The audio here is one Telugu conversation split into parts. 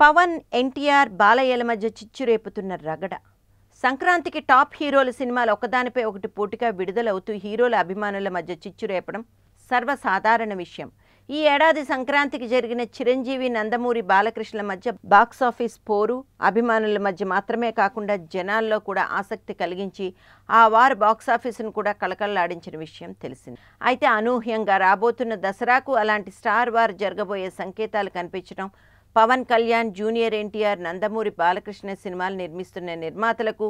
పవన్ ఎన్టీఆర్ బాలయ్యల మధ్య చిచ్చు రేపుతున్న రగడ. సంక్రాంతికి టాప్ హీరోల సినిమాలు ఒకదానిపై ఒకటి పోటీగా విడుదలవుతూ హీరోల అభిమానుల మధ్య చిచ్చు రేపడం సర్వసాధారణ విషయం. ఈ ఏడాది సంక్రాంతికి జరిగిన చిరంజీవి నందమూరి బాలకృష్ణల మధ్య బాక్సాఫీస్ పోరు అభిమానుల మధ్య మాత్రమే కాకుండా జనాల్లో కూడా ఆసక్తి కలిగించి ఆ వారు బాక్సాఫీసును కూడా కలకల్లాడించిన విషయం తెలిసింది. అయితే అనూహ్యంగా రాబోతున్న దసరాకు అలాంటి స్టార్ వార్ జరగబోయే సంకేతాలు కనిపించడం పవన్ కళ్యాణ్ జూనియర్ ఎన్టీఆర్ నందమూరి బాలకృష్ణ సినిమాలు నిర్మిస్తున్న నిర్మాతలకు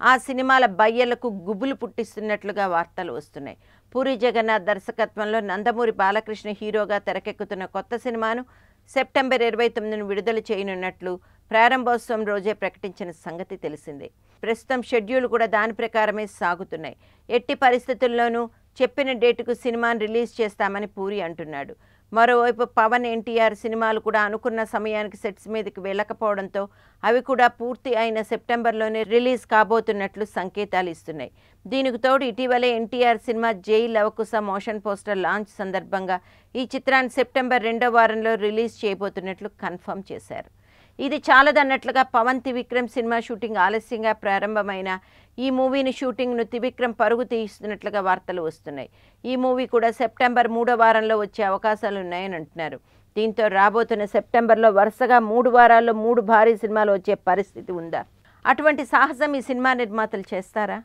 ఆ సినిమాల బయ్యలకు గుబులు పుట్టిస్తున్నట్లుగా వార్తలు వస్తున్నాయి. పూరి జగన్నాథ్ దర్శకత్వంలో నందమూరి బాలకృష్ణ హీరోగా తెరకెక్కుతున్న కొత్త సినిమాను సెప్టెంబర్ ఇరవై తొమ్మిదిన విడుదల చేయనున్నట్లు ప్రారంభోత్సవం రోజే ప్రకటించిన సంగతి తెలిసిందే. ప్రస్తుతం షెడ్యూల్ కూడా దాని ప్రకారమే సాగుతున్నాయి. ఎట్టి పరిస్థితుల్లోనూ చెప్పిన డేటుకు సినిమాను రిలీజ్ చేస్తామని పూరి అంటున్నాడు. మరోవైపు పవన్ ఎన్టీఆర్ సినిమాలు కూడా అనుకున్న సమయానికి సెట్స్ మీదకి వెళ్ళకపోవడంతో అవి కూడా పూర్తి అయిన సెప్టెంబర్లోనే రిలీజ్ కాబోతున్నట్లు సంకేతాలు ఇస్తున్నాయి. దీనికి తోడు ఇటీవలే ఎన్టీఆర్ సినిమా జై లవకుశ మోషన్ పోస్టర్ లాంచ్ సందర్భంగా ఈ చిత్రాన్ని సెప్టెంబర్ రెండో వారంలో రిలీజ్ చేయబోతున్నట్లు కన్ఫర్మ్ చేశారు. ఇది చాలదన్నట్లుగా పవన్ త్రివిక్రమ్ సినిమా షూటింగ్ ఆలస్యంగా ప్రారంభమైన ఈ మూవీని షూటింగ్ను త్రివిక్రమ్ పరుగు తీస్తున్నట్లుగా వార్తలు వస్తున్నాయి. ఈ మూవీ కూడా సెప్టెంబర్ మూడో వారంలో వచ్చే అవకాశాలు ఉన్నాయని అంటున్నారు. దీంతో రాబోతున్న సెప్టెంబర్లో వరుసగా మూడు వారాల్లో మూడు భారీ సినిమాలు వచ్చే పరిస్థితి ఉందా? అటువంటి సాహసం ఈ సినిమా నిర్మాతలు చేస్తారా?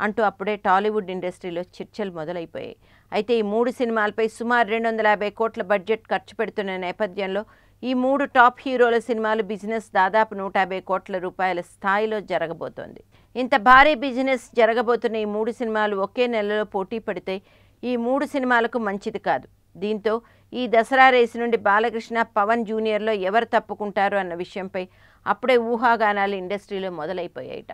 అంటూ అప్పుడే టాలీవుడ్ ఇండస్ట్రీలో చర్చలు మొదలైపోయాయి. అయితే ఈ మూడు సినిమాలపై సుమారు రెండు వందల యాభై కోట్ల బడ్జెట్ ఖర్చు పెడుతున్న నేపథ్యంలో ఈ మూడు టాప్ హీరోల సినిమాలు బిజినెస్ దాదాపు నూట యాభై కోట్ల రూపాయల స్థాయిలో జరగబోతోంది. ఇంత భారీ బిజినెస్ జరగబోతున్న ఈ మూడు సినిమాలు ఒకే నెలలో పోటీ పడితే ఈ మూడు సినిమాలకు మంచిది కాదు. దీంతో ఈ దసరా రేసు నుండి బాలకృష్ణ పవన్ జూనియర్లో ఎవరు తప్పుకుంటారు అన్న విషయంపై అప్పుడే ఊహాగానాలు ఇండస్ట్రీలో మొదలైపోయాయిట.